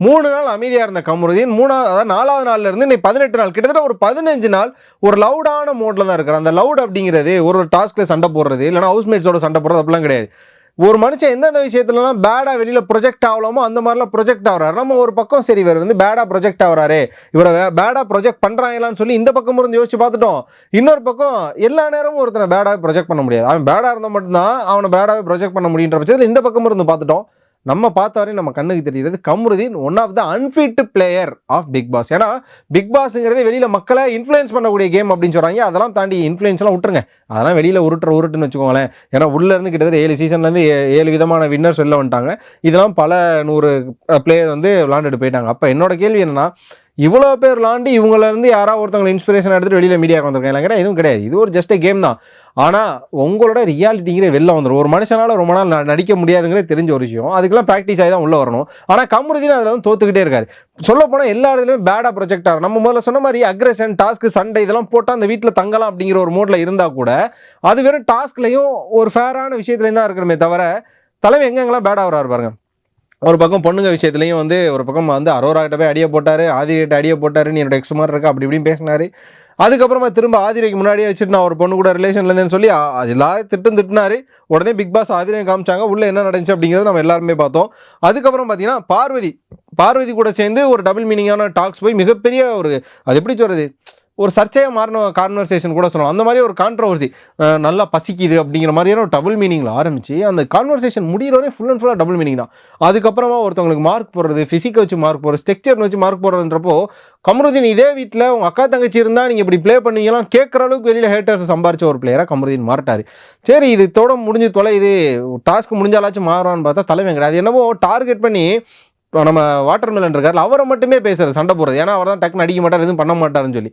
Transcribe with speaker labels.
Speaker 1: மூணு நாள் அமைதியாக இருந்த கமருதீன் மூணாவது அதாவது நாலாவது நாள்ல இருந்து இன்னைக்கு பதினெட்டு நாள். கிட்டத்தட்ட ஒரு பதினஞ்சு நாள் ஒரு லவுடான மோட்ல தான் இருக்கிறார் அந்த லவுட் அப்படிங்கிறது ஒரு ஒரு டாஸ்க்ல சண்டை போடுறது இல்லைன்னா ஹவுஸ்மேட்ஸோட சண்டை போடுறது அப்படிலாம் கிடையாது. ஒரு மனுஷன் எந்தெந்த விஷயத்துலலாம் பேடாக வெளியில் ப்ரொஜெக்ட் ஆகலாமோ அந்த மாதிரிலாம் ப்ரொஜெக்ட் ஆகிறாரு. நம்ம ஒரு பக்கம் சரி இவர் வந்து பேடாக ப்ரொஜெக்ட் ஆகிறாரு இவரை பேடாக ப்ரொஜெக்ட் பண்ணுறாங்களான்னு சொல்லி இந்த பக்கம் இருந்து யோசிச்சு பார்த்துட்டோம். இன்னொரு பக்கம் எல்லா நேரமும் ஒருத்தனை பேடாக ப்ரொஜெக்ட் பண்ண முடியாது. அவன் பேடாக இருந்தால் மட்டும்தான் அவனை பேடாகவே ப்ரொஜெக்ட் பண்ண முடியுன்ற பட்சத்தில் இந்த பக்கம் இருந்து பார்த்துட்டோம். நம்ம பார்த்த வரையும் நம்ம கண்ணுக்கு தெரிகிறது Kamaruddin one of the unfit player of Bigg Boss ஏன்னா பிக் பாஸ்ங்கிறதே வெளியில் மக்களை இன்ஃப்ளூயன்ஸ் பண்ணக்கூடிய கேம் அப்படின்னு சொல்கிறாங்க அதெல்லாம் தாண்டி இன்ஃப்ளூயன்ஸ்லாம் விட்டுருங்க. அதெல்லாம் வெளியில் உருட்டுற உருட்டுன்னு வச்சுக்கோங்களேன். ஏன்னா உள்ளேருந்து கிட்டத்தட்ட ஏழு சீசன்லேருந்து ஏழு விதமான வின்னர்ஸ் வெளில வந்துட்டாங்க. இதெல்லாம் பல நூறு பிளேயர் வந்து விளாண்டுட்டு போயிட்டாங்க. அப்போ என்னோட கேள்வி என்னன்னா இவ்வளோ பேர் விளாண்டு இவங்கள இருந்து யாராவது ஒருத்தவங்க இன்ஸ்பிரேஷன் எடுத்து வெளியில் மீடியாவுக்கு வந்திருக்காங்க. கேட்டால் எதுவும் கிடையாது. இது ஒரு ஜஸ்ட் கேம் தான். ஆனால் உங்களோட ரியாலிட்டிங்கிற வெளில வந்துடும் ஒரு மனுஷனால ரொம்ப நாள் நடிக்க முடியாதுங்கிறத தெரிஞ்ச ஒரு விஷயம். அதுக்கெல்லாம் ப்ராக்டிஸ் ஆகி தான் உள்ளே வரணும். ஆனால் கம்ருதின் அதில் வந்து தோத்துக்கிட்டே இருக்காரு. சொல்ல போனால் எல்லா இடத்துலையும் பேடாக ப்ரொஜெக்ட் ஆகும் நம்ம முதல்ல சொன்ன மாதிரி அக்ரெஷன் டாஸ்க்கு சண்டை இதெல்லாம் போட்டால் அந்த வீட்டில் தங்கலாம் அப்படிங்கிற ஒரு மோட்டில் இருந்தால் கூட அது வெறும் டாஸ்க்லையும் ஒரு ஃபேரான விஷயத்துலேயும் தான் இருக்கணுமே தவிர தலைமை எங்கெங்கெல்லாம் பேடாக வராரு பாருங்க. ஒரு பக்கம் பொண்ணுங்க விஷயத்துலையும் வந்து ஒரு பக்கம் வந்து அரோராகிட்ட போய் அடியை போட்டார் ஆதிரிகிட்ட அடியை போட்டார் நீ என்னோட எக்ஸ் மாதிரி இருக்கா அப்படி இப்படின்னு பேசினார். அதுக்கப்புறமா திரும்ப ஆதிரைக்கு முன்னாடியே வச்சுட்டு நான் ஒரு பொண்ணு கூட ரிலேஷன்ல இருந்தேன்னு சொல்லி அது எல்லாரும் திட்டம் திட்டினாரு. உடனே பிக் பாஸ் ஆதிரையை காமிச்சாங்க. உள்ள என்ன நடந்துச்சு அப்படிங்கிறத நம்ம எல்லாருமே பார்த்தோம். அதுக்கப்புறம் பார்த்தீங்கன்னா பார்வதி பார்வதி கூட சேர்ந்து ஒரு டபுள் மீனிங்கான டாக்ஸ் போய் மிகப்பெரிய ஒரு அது எப்படி சொல்றது? ஒரு சர்ச்சையாக மாறின கான்வர்சேஷன் கூட சொல்லலாம். அந்த மாதிரி ஒரு கான்ட்ரவர்சி நல்லா பசிக்குது அப்படிங்கிற மாதிரியான ஒரு டபுள் மீனிங்கில் ஆரம்பிச்சு அந்த கான்வர்சேஷன் முடிகிற வரை ஃபுல் அண்ட் ஃபுல்லாக டபுள் மீனிங் தான். அதுக்கப்புறமா ஒருத்தவங்களுக்கு மார்க் போடுறது ஃபிசிக்கை வச்சு மார்க் போடுறது ஸ்ட்ரக்சர் வச்சு மார்க் போடுறதுன்றப்போ கமருதீன் இதே வீட்டில் உங்கள் அக்கா தங்கச்சி இருந்தால் நீங்கள் இப்படி ப்ளே பண்ணுவீங்களாம் கேட்குற அளவுக்கு வெளியில் ஹேட்டர்ஸ் சம்பாரிச்ச ஒரு பிளேயராக கமருதீன் மாறிட்டார். சரி இது தோட முடிஞ்சு தொலை இது டாஸ்க் முடிஞ்சாலாச்சும் மாறுவான்னு பார்த்தா தலைவன் கிடையாது. என்னவோ டார்கெட் பண்ணி இப்போ நம்ம வாட்டர் மிலன் இருக்கார்ல அவரை மட்டுமே பேசுறது சண்டை போடுறது. ஏன்னா அவர் தான் டக்குன்னு அடிக்க மாட்டார் எதுவும் பண்ண மாட்டாருன்னு சொல்லி.